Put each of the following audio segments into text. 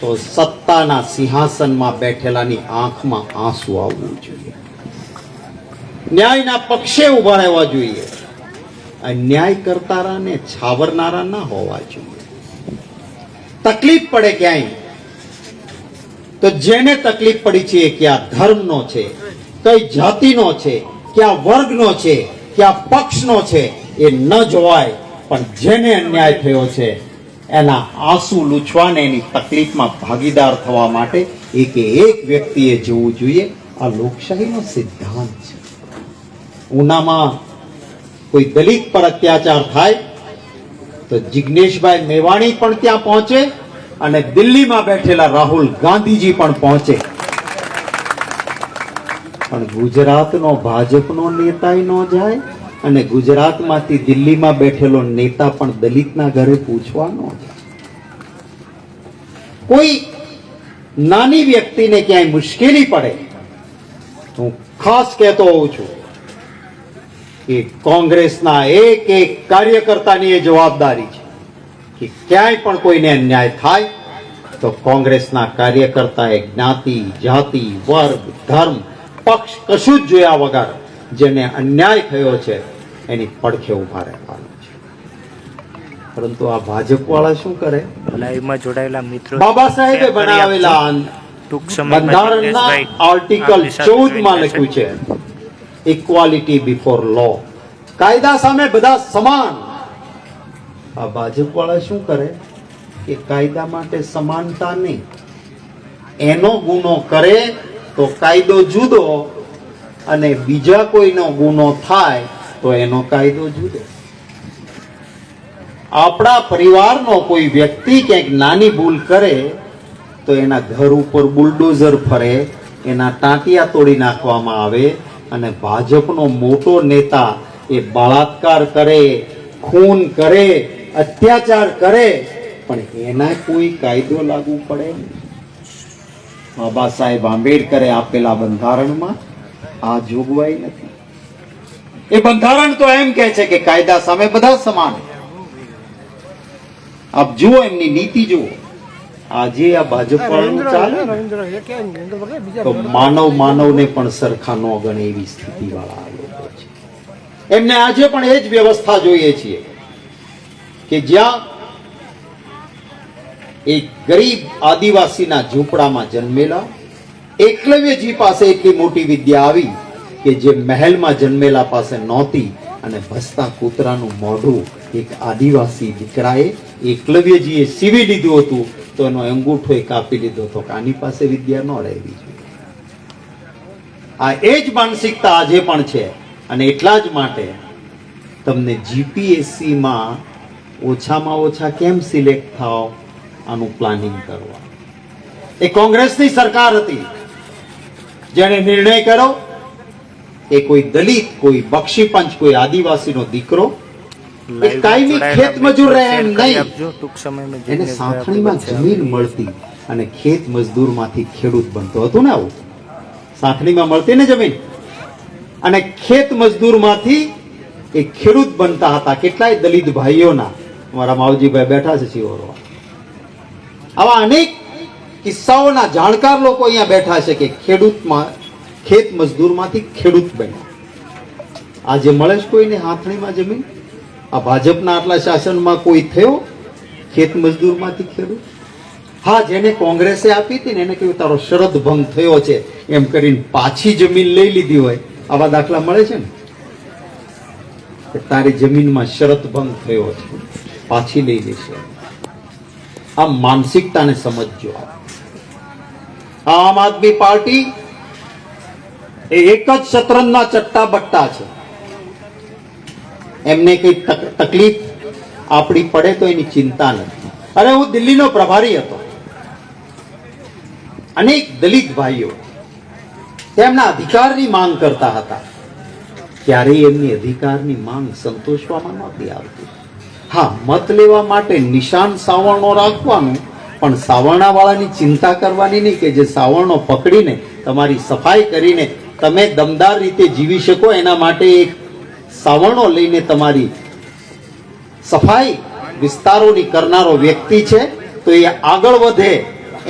તો સત્તાના સિંહાસનમાં બેઠેલાની આંખમાં આંસુ આવવું જોઈએ. ન્યાયના પક્ષે ઊભા રહેવા જોઈએ. અન્યાય કરતારાને છાવરનારા ના હોવા જોઈએ. તકલીફ પડે ક્યાંય? તો જેને તકલીફ પડી છે ક્યાં ધર્મનો છે? કઈ જાતિનો છે? ક્યાં વર્ગનો છે? ક્યાં પક્ષનો છે? એ ન જોવાય, પણ જેને અન્યાય થયો છે એના આંસુ લૂછવાને એની તકલીફમાં ભાગીદાર થવા માટે એકે એક વ્યક્તિએ જોવું જોઈએ. આ લોકશાહીનો સિદ્ધાંત છે. ઉનામાં કોઈ દલિત પર અત્યાચાર થાય તો જિગ્નેશભાઈ મેવાણી પણ ત્યાં પહોંચે અને દિલ્હીમાં બેઠેલા રાહુલ ગાંધીજી પણ પહોંચે. પણ ગુજરાતનો ભાજપનો નેતાય ન જાય. અને ગુજરાતમાંથી દિલ્હીમાં બેઠેલો નેતા પણ દલિતના ઘરે પૂછવાનો કોઈ નાની વ્યક્તિને ક્યાંય મુશ્કેલી પડે, હું ખાસ કહેતો હોઉં છું કે કોંગ્રેસના એક એક કાર્યકર્તાની એ જવાબદારી છે કે ક્યાંય પણ કોઈને અન્યાય થાય, તો કોંગ્રેસના કાર્યકર્તાએ જ્ઞાતિ, જાતિ, વર્ગ, ધર્મ, પક્ષ કશું જ જોયા વગર જેને અન્યાય થયો છે એની પડખે ઊભા રહેવાનું છે. પરંતુ આ ભાજપ વાળા શું કરે? લાઈવમાં જોડાયેલા મિત્રો બાબા સાહેબે બનાવેલા ટૂંક સમયમાં આર્ટિકલ ચૌદમાં લખ્યું છે ઇક્વાલિટી બિફોર લો કાયદા સામે બધા સમાન. આ ભાજપ વાળા શું કરે? કે કાયદા માટે સમાનતા નહીં. એનો ગુનો કરે તો કાયદો જુદો અને બીજા કોઈનો ગુનો થાય, તો એનો કાયદો જુદો. આપણા પરિવારનો કોઈ વ્યક્તિ ક્યાંક નાની ભૂલ કરે, તો એના ઘર ઉપર બુલડોઝર ફરે, એના ટાંટિયા તોડી નાખવામાં આવે, અને ભાજપનો મોટો નેતા એ બળાત્કાર કરે, ખૂન કરે, અત્યાચાર કરે, પણ એના કોઈ કાયદો લાગુ પડે બાબા સાહેબ આંબેડકરે આપેલા બંધારણમાં આ જોગવાઈ નથી. એ બંધારણ તો એમ કહે છે કે કાયદા સામે બધા સમાન આપ જુઓ એમની નીતિ જુઓ. આજે આ ભાજપ ચાલે તો માનવ માનવને પણ સરખા ન ગણે એવી સ્થિતિ વાળા લોકો છે. એમને આજે પણ એ જ વ્યવસ્થા જોઈએ છીએ કે જ્યાં એક ગરીબ આદિવાસીના ઝૂંપડામાં જન્મેલા એકલવ્યજી પાસે એટલી મોટી વિદ્યા આવી કે જે મહેલમાં જન્મેલા પાસે નહોતી અને ભસતા કૂતરાનું મોઢું એક આદિવાસી દીકરાએ એકલવ્યજીએ સીવી લીધું હતું તો એનો અંગૂઠો એ કાપી લીધો હતો આની પાસે વિદ્યા ન રહેવી જોઈએ. આ એ જ માનસિકતા આજે પણ છે અને એટલા જ માટે તમને જીપીએસસીમાં ઓછામાં ઓછા કેમ સિલેક્ટ થાવ આનું પ્લાનિંગ કરવા. એ કોંગ્રેસની સરકાર હતી. જેણે નિર્ણય કર્યો એ કોઈ દલિત કોઈ બક્ષી પંચ કોઈ આદિવાસીનો દીકરો એ કાયમી ખેત મજૂર રહે એમ નહીં. એને સાંથણીમાં જમીન મળતી અને ખેત મજદૂરમાંથી ખેડૂત બનતો હતો ને આવું. સાંથણીમાં મળતી ને જમીન. અને ખેત મજદૂરમાંથી એ ખેડૂત બનતા હતા કેટલાય દલિત ભાઈઓના. મારા માવજીભાઈ બેઠા છે શિવરોમાં આવા અનેક કિસ્સાઓના જાણકાર લોકો અહીંયા બેઠા છે કે ખેડૂતમાં, ખેત મજદૂરમાંથી ખેડૂત બન્યા. આજે મળે છે કોઈને હાથણીમાં જમીન? આ ભાજપના આટલા શાસનમાં કોઈ થયો? ખેત મજદૂરમાંથી ખેડૂત? હા, જેને કોંગ્રેસે આપી હતી ને એને કહ્યું, તારો શરદ ભંગ થયો છે. એમ કરીને પાછી જમીન લઈ લીધી હોય. આવા દાખલા મળે છે ને? તારી જમીનમાં શરત ભંગ થયો છે. પાછી લઈ લેશે. આ માનસિકતાને સમજજો. આમ આદમી પાર્ટી એ એક જ શતરંજના ચટ્ટા બટ્ટા છે. એમને કઈ તકલીફ આપણી પડે તો એની ચિંતા નથી. અરે હું દિલ્હીનો પ્રભારી હતો. અનેક દલિત ભાઈઓ તેમના અધિકારની માંગ કરતા હતા. ક્યારેય એમની અધિકારની માંગ સંતોષવામાં નહોતી આવતી. હા, મત લેવા માટે નિશાન સાવરણો રાખવાનું પણ સાવરણા વાળાની ચિંતા કરવાની નહીં કે જે સાવરણો પકડીને તમારી સફાઈ કરીને તમે દમદાર રીતે જીવી શકો, એના માટે એક સાવરણો લઈને તમારી સફાઈ વિસ્તારોની કરનારો વ્યક્તિ છે. તો એ આગળ વધે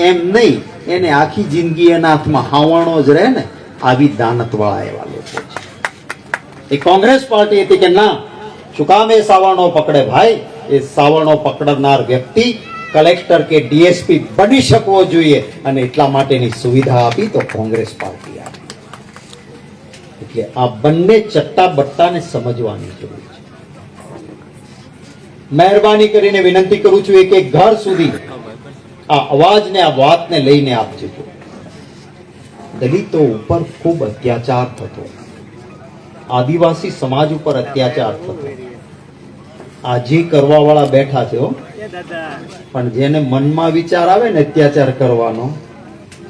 એમ નહીં, એને આખી જિંદગી એના હાથમાં હાવણો જ રહે ને, આવી દાનત વાળા એવા લોકો છે. એ કોંગ્રેસ પાર્ટી હતી કે ના, શું કામ એ સાવરણો પકડે ભાઈ? એ સાવરણો પકડનાર વ્યક્તિ કલેક્ટર કે ડીએસપી બની શકવો જોઈએ અને એટલા માટેની સુવિધા આપી તો કોંગ્રેસ પાર્ટી આપી. એટલે આ બંને ચટ્ટા બટ્ટાને સમજવાની જરૂર છે. મહેરબાની કરીને વિનંતી કરું છું એક એક ઘર સુધી આ અવાજને, આ વાતને લઈને આપજો દલિતો ઉપર ખૂબ અત્યાચાર થતો. આદિવાસી સમાજ ઉપર અત્યાચાર થતો. આ જે કરવા વાળા બેઠા છે પણ જેને મનમાં વિચાર આવે ને અત્યાચાર કરવાનો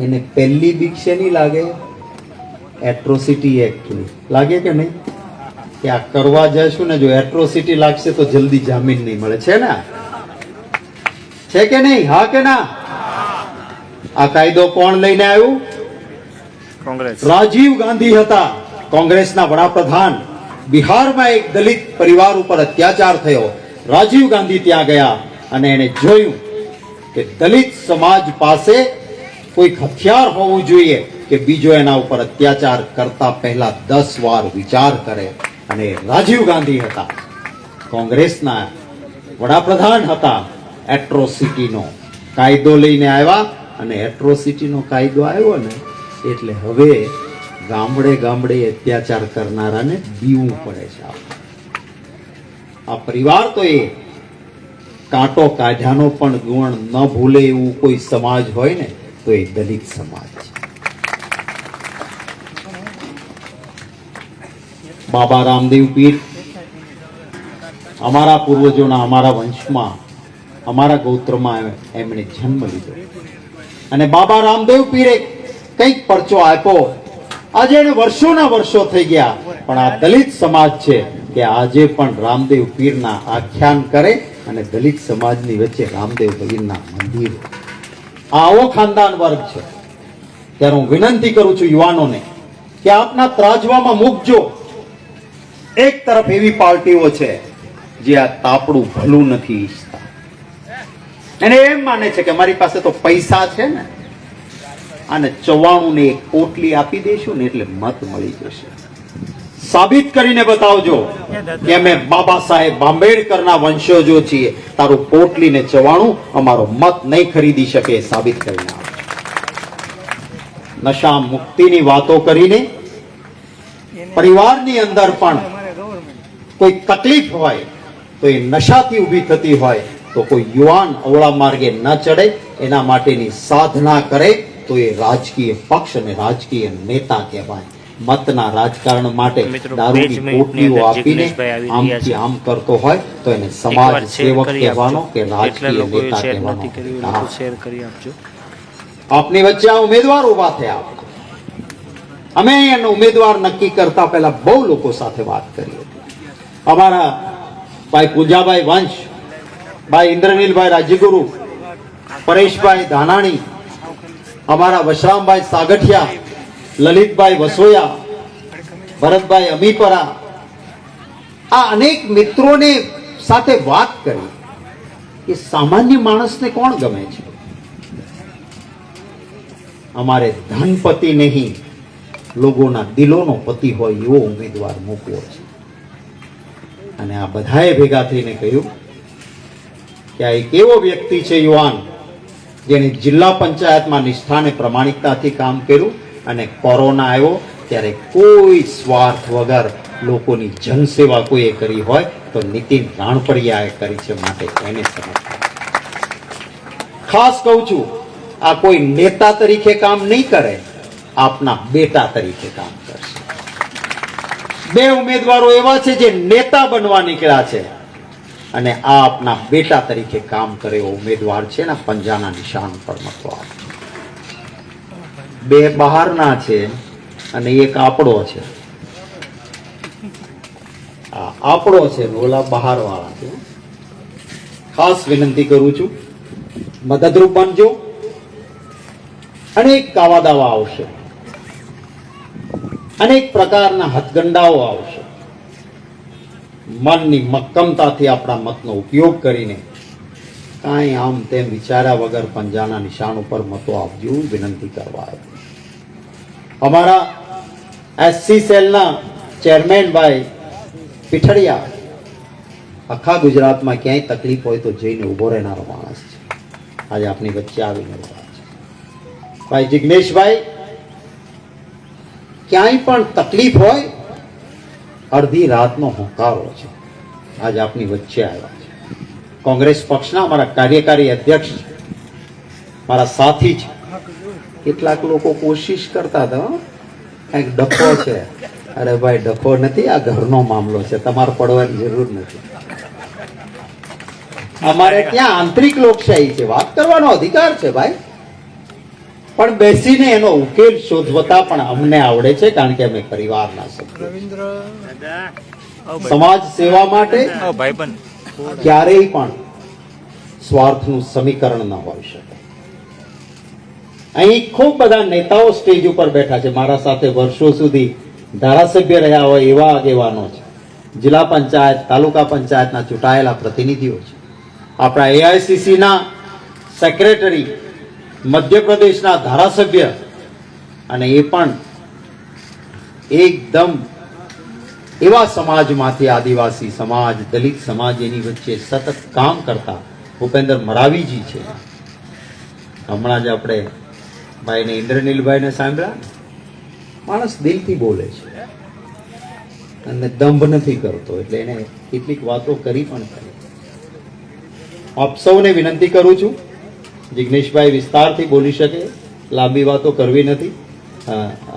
એને પહેલી બીક શેની લાગે એટ્રોસિટી એક્ટની લાગે કે નહીં? કે આ કરવા જઈશું ને જો એટ્રોસિટી લાગશે તો જલ્દી જામીન નહીં મળે. છે ને છે કે નહીં? હા કે ના? આ કાયદો કોણ લઈને આવ્યું? કોંગ્રેસ. રાજીવ ગાંધી હતા કોંગ્રેસના વડાપ્રધાન. બિહારમાં એક દલિત પરિવાર ઉપર અત્યાચાર થયો. રાજીવ ગાંધી ત્યાં ગયા અને એને જોયું કે દલિત સમાજ પાસે કોઈ હથિયાર હોવું જોઈએ કે બીજો એના ઉપર અત્યાચાર કરતા પહેલા દસ વાર વિચાર કરે અને રાજીવ ગાંધી હતા. કોંગ્રેસના વડાપ્રધાન હતા એટ્રોસિટીનો કાયદો લઈને આવ્યા અને એટ્રોસિટીનો કાયદો આવ્યો ને, એટલે હવે ગામડે ગામડે અત્યાચાર કરનારાને બીવું પડે છે. આ પરિવાર તો એ કાંટો કાઢ્યાનો પણ ગુણ ન ભૂલે એવું કોઈ સમાજ હોય ને, તો એ દલિત સમાજ છે. બાબા રામદેવ પીર, અમારા પૂર્વજોના, અમારા વંશમાં, અમારા ગોત્રમાં એમણે જન્મ લીધો. અને બાબા રામદેવ પીરે કંઈક પરચો આપ્યો આજે એને વર્ષોના વર્ષો થઈ ગયા. પણ આ દલિત સમાજ છે કે આજે પણ રામદેવ પીરના આખ્યાન કરે અને દલિત સમાજની વચ્ચે રામદેવ પીરના મંદિર. આવો ખાનદાન વર્ગ છે. ત્યારે હું વિનંતી કરું છું યુવાનોને કે આપના ત્રાજવામાં મૂકજો. એક તરફ એવી પાર્ટીઓ છે જે આ તાપડું ભલું નથી ઈચ્છતા. એને એમ માને છે કે મારી પાસે તો પૈસા છે ને. અને ચવાણું ને એક પોટલી આપી દઈશું ને એટલે મત મળી જશે. સાબિત કરીને બતાવજો કે અમે બાબા સાહેબ આંબેડકરના વંશજો છીએ. તારું પોટલી ને ચવાણું અમારો મત નહીં ખરીદી શકે સાબિત કરીને નશા મુક્તિની વાતો કરીને પરિવારની અંદર પણ કોઈ તકલીફ હોય તો એ નશાથી ઊભી થતી હોય તો કોઈ યુવાન અવળા માર્ગે ન ચડે, એના માટેની સાધના કરે તો એ રાજકીય પક્ષ અને રાજકીય નેતા કહેવાય. મતના રાજકારણ માટે દારૂની કોટલીઓ આપીને આમથી આમ કરતો હોય તો એને સમાજ સેવક કહેવાનો કે રાજકીય નેતા કહેવાનો. શેર કરી આપજો. આપની વચ્ચે આ ઉમેદવાર ઊભા થયા. અમે એનો ઉમેદવાર નક્કી કરતા પહેલા બહુ લોકો સાથે વાત કરી હતી. અમારા ભાઈ પૂજાભાઈ વંશ ભાઈ ઇન્દ્રનીલભાઈ રાજ્યગુરુ પરેશભાઈ ધાનાણી અમારા વશરામભાઈ સાગઠિયા, લલિતભાઈ વસોયા, ભરતભાઈ અમીપરા, આ અનેક મિત્રોને સાથે વાત કરી. કે સામાન્ય માણસને કોણ ગમે છે? અમારે ધનપતિ નહીં, લોકોના દિલોનો પતિ હોય એવો ઉમેદવાર મૂકવો છે. અને આ બધાએ ભેગા થઈને કહ્યું કે આ એક એવો વ્યક્તિ છે યુવાન જેને જિલ્લા પંચાયતમાં નિષ્ઠાને પ્રમાણિકતાથી કામ કર્યું અને કોરોના આવ્યો, ત્યારે કોઈ સ્વાર્થ વગર લોકોની જનસેવા કોઈએ કરી હોય તો નીતિન રાણપરિયાએ કરી છે માટે એને ખાસ કહું છું, આ કોઈ નેતા તરીકે કામ નહીં કરે, આપના બેટા તરીકે કામ કરશે. બે ઉમેદવારો એવા છે જે નેતા બનવા નીકળ્યા છે. અને આપના બેટા તરીકે કામ કરે એવો ઉમેદવાર છે ને પંજાના નિશાન પર મતો બે બહારના છે અને એક આપણો છે. આપણો છે ઓલા બહાર વાળા છે. ખાસ વિનંતી કરું છું, મદદરૂપ બનજો અનેક કાવા દાવા આવશે. અનેક પ્રકારના હથગંડાઓ આવશે. મનની મક્કમતાથી આપણા મતનો ઉપયોગ કરીને કાંઈ આમ તેમ વિચાર્યા વગર પંજાના નિશાન ઉપર મતો આપજો, વિનંતી કરવા આવ્યો. અમારા એસસી સેલના ચેરમેનભાઈ પીઠડિયા, આખા ગુજરાતમાં ક્યાંય તકલીફ હોય તો જઈને ઊભો રહેનારો માણસ છે. આજે આપણી વચ્ચે આવીને ઊભા છે. ભાઈ જિગ્નેશભાઈ, ક્યાંય પણ તકલીફ હોય અડધી રાતનો હોંકારો છે. આજ આપની વચ્ચે આવ્યા છે. કોંગ્રેસ પક્ષના મારા કાર્યકારી અધ્યક્ષ. મારા સાથી છે. કેટલાક લોકો કોશિશ કરતા હતા કંઈક ડખો છે. અરે ભાઈ, ડખો નથી, આ ઘરનો મામલો છે. તમારે પડવાની જરૂર નથી. અમારે ત્યાં આંતરિક લોકશાહી છે. વાત કરવાનો અધિકાર છે, ભાઈ. પણ બેસીને એનો ઉકેલ શોધવતા પણ અમને આવડે છે કારણ કે અમે પરિવારના સભ્યો. છીએ. સમાજ સેવા માટે ભાઈ પણ ક્યારેય પણ સ્વાર્થનું સમીકરણ ન હોઈ શકે. અહીં ખૂબ બધા નેતાઓ સ્ટેજ ઉપર બેઠા છે. મારા સાથે વર્ષો સુધી ધારાસભ્ય રહ્યા હોય એવા આગેવાનો છે. જિલ્લા પંચાયત તાલુકા પંચાયતના ચૂંટાયેલા પ્રતિનિધિઓ છે. આપણા એઆઈસીસી ના સેક્રેટરી મધ્યપ્રદેશના ધારાસભ્ય અને એ પણ એકદમ એવા સમાજમાંથી આદિવાસી સમાજ, દલિત સમાજ એની વચ્ચે સતત કામ કરતા ભૂપેન્દ્ર મરાવીજી છે. હમણાં જ આપણે ભાઈને ઇન્દ્રનીલભાઈને સાંભળ્યા માણસ દિલથી બોલે છે અને દંભ નથી કરતો, એટલે એને કેટલીક વાતો કરી પણ કરી. આપ સૌને વિનંતી કરું છું જિગ્નેશભાઈ વિસ્તારથી બોલી શકે, લાંબી વાતો કરવી નથી.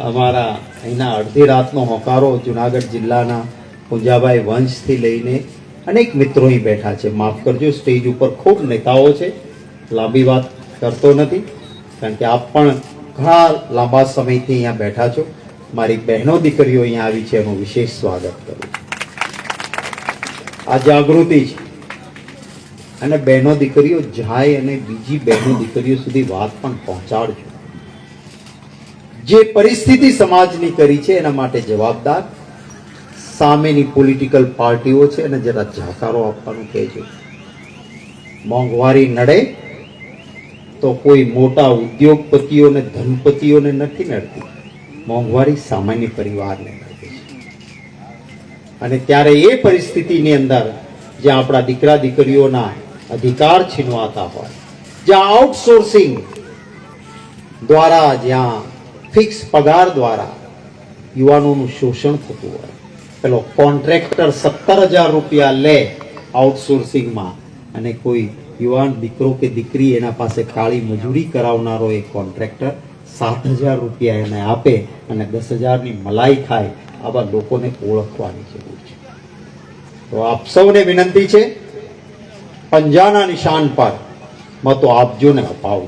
અમારા અહીંના અડધી રાતનો હોકારો જુનાગઢ જિલ્લાના પૂંજાભાઈ વંશથી લઈને અનેક મિત્રો અહીં બેઠા છે. માફ કરજો, સ્ટેજ ઉપર ખૂબ નેતાઓ છે. લાંબી વાત કરતો નથી, કારણ કે આપ પણ ઘણા લાંબા સમયથી અહીંયા બેઠા છો. મારી બહેનો દીકરીઓ અહીંયા આવી છે, એનું વિશેષ સ્વાગત કરું આ જાગૃતિ છે. અને બહેનો દીકરીઓ જાય અને બીજી બહેનો દીકરીઓ સુધી વાત પણ પહોંચાડજો. જે પરિસ્થિતિ સમાજની કરી છે એના માટે જવાબદાર સામેની પોલિટિકલ પાર્ટીઓ છે અને જરા જાકારો આપવાનું કહેજો. મોંઘવારી નડે તો કોઈ મોટા ઉદ્યોગપતિઓને, ધનપતિઓને નથી નડતી. મોંઘવારી સામાન્ય પરિવારને નડે છે. અને ત્યારે એ પરિસ્થિતિની અંદર જે આપણા દીકરા દીકરીઓના અધિકાર છીનવાતા હોય. જ્યાં આઉટસોર્સિંગ દ્વારા, જ્યાં ફિક્સ પગાર દ્વારા યુવાનોનું શોષણ થતું હોય. પેલો કોન્ટ્રાક્ટર સત્તર હજાર રૂપિયા લે આઉટસોર્સિંગમાં અને કોઈ યુવાન દીકરો કે દીકરી એના પાસે કાળી મજૂરી કરાવનારો એ કોન્ટ્રાક્ટર સાત હજાર રૂપિયા એને આપે અને દસ હજારની મલાઈ ખાય. આવા લોકોને ઓળખવાની જરૂર છે. તો આપ સૌને વિનંતી છે પંજાના નિશાન પર. મતો આપજો ને અપાવજો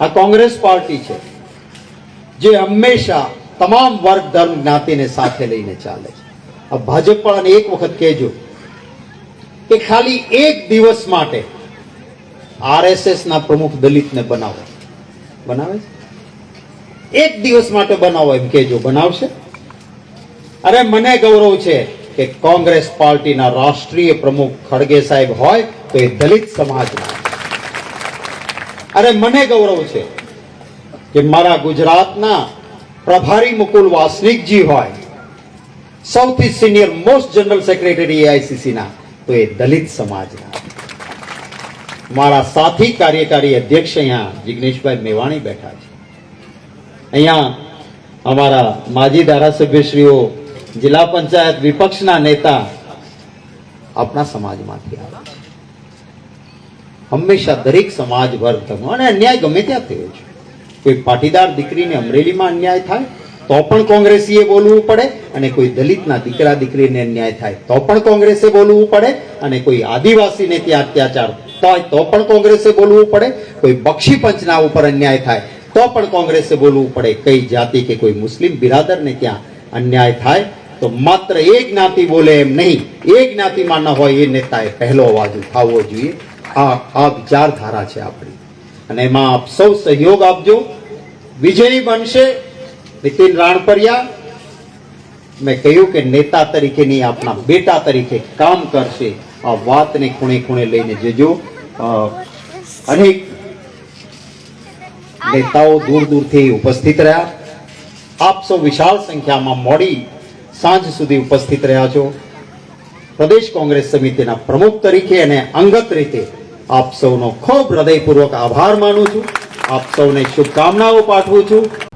આ કોંગ્રેસ પાર્ટી છે, જે હંમેશા તમામ વર્ગ ધર્મ જ્ઞાતિને સાથે લઈને ચાલે છે. આ ભાજપ પણ એક વખત કહેજો કે ખાલી એક દિવસ માટે આરએસએસના પ્રમુખ દલિતને બનાવો. બનાવે છે? એક દિવસ માટે બનાવો એમ કહેજો. બનાવશે? અરે મને ગૌરવ છે. કે કોંગ્રેસ પાર્ટીના રાષ્ટ્રીય પ્રમુખ ખડગે સાહેબ હોય તો એ દલિત સમાજના. અરે મને ગૌરવ છે કે મારા ગુજરાતના પ્રભારી મુકુલ વાસનિકજી હોય, સૌથી senior most general secretary AICC ના, તો એ દલિત સમાજના. મારા સાથી કાર્યકારી અધ્યક્ષ અહીંયા જિગ્નેશભાઈ મેવાણી બેઠા છે. અહીંયા અમારા માજી ધારાસભ્યશ્રીઓ જિલ્લા પંચાયત વિપક્ષના નેતા આપણા સમાજમાંથી આવે. હંમેશા દરેક સમાજ વર્ગ ધર્મ અને અન્યાય ગમે ત્યાં થયો છે. કોઈ પાટીદાર દીકરીને અમરેલીમાં અન્યાય થાય, તો પણ કોંગ્રેસીએ બોલવું પડે, અને કોઈ દલિતના દીકરા દીકરીને અન્યાય થાય, તો પણ કોંગ્રેસે બોલવું પડે, અને કોઈ આદિવાસીને ત્યાં અત્યાચાર થાય, તો પણ કોંગ્રેસે બોલવું પડે, કોઈ બક્ષી પંચના ઉપર અન્યાય થાય, તો પણ કોંગ્રેસે બોલવું પડે. કઈ જાતિ કે કોઈ મુસ્લિમ બિરાદરને ત્યાં અન્યાય થાય તો માત્ર એ જ્ઞાતિ બોલે એમ નહીં. એ જ્ઞાતિમાં ન હોય એ નેતાએ પહેલો અવાજ ઉઠાવવો જોઈએ. આ આ વિચારધારા છે આપણી. અને એમાં આપ સૌ સહયોગ આપજો. વિજયી બનશે નીતિન રાણપરિયા. મેં કહ્યું કે નેતા તરીકે નહીં આપણા બેટા તરીકે કામ કરશે. આ વાતને ખૂણે ખૂણે લઈને જજો. અનેક નેતાઓ દૂર દૂરથી ઉપસ્થિત રહ્યા. આપ સૌ વિશાળ સંખ્યામાં મોડી સાંજ સુધી ઉપસ્થિત રહ્યા છો. પ્રદેશ કોંગ્રેસ સમિતિના પ્રમુખ તરીકે અને અંગત રીતે આપ સૌનો ખૂબ હૃદયપૂર્વક આભાર માનું છું. આપ સૌને શુભકામનાઓ પાઠવું છું.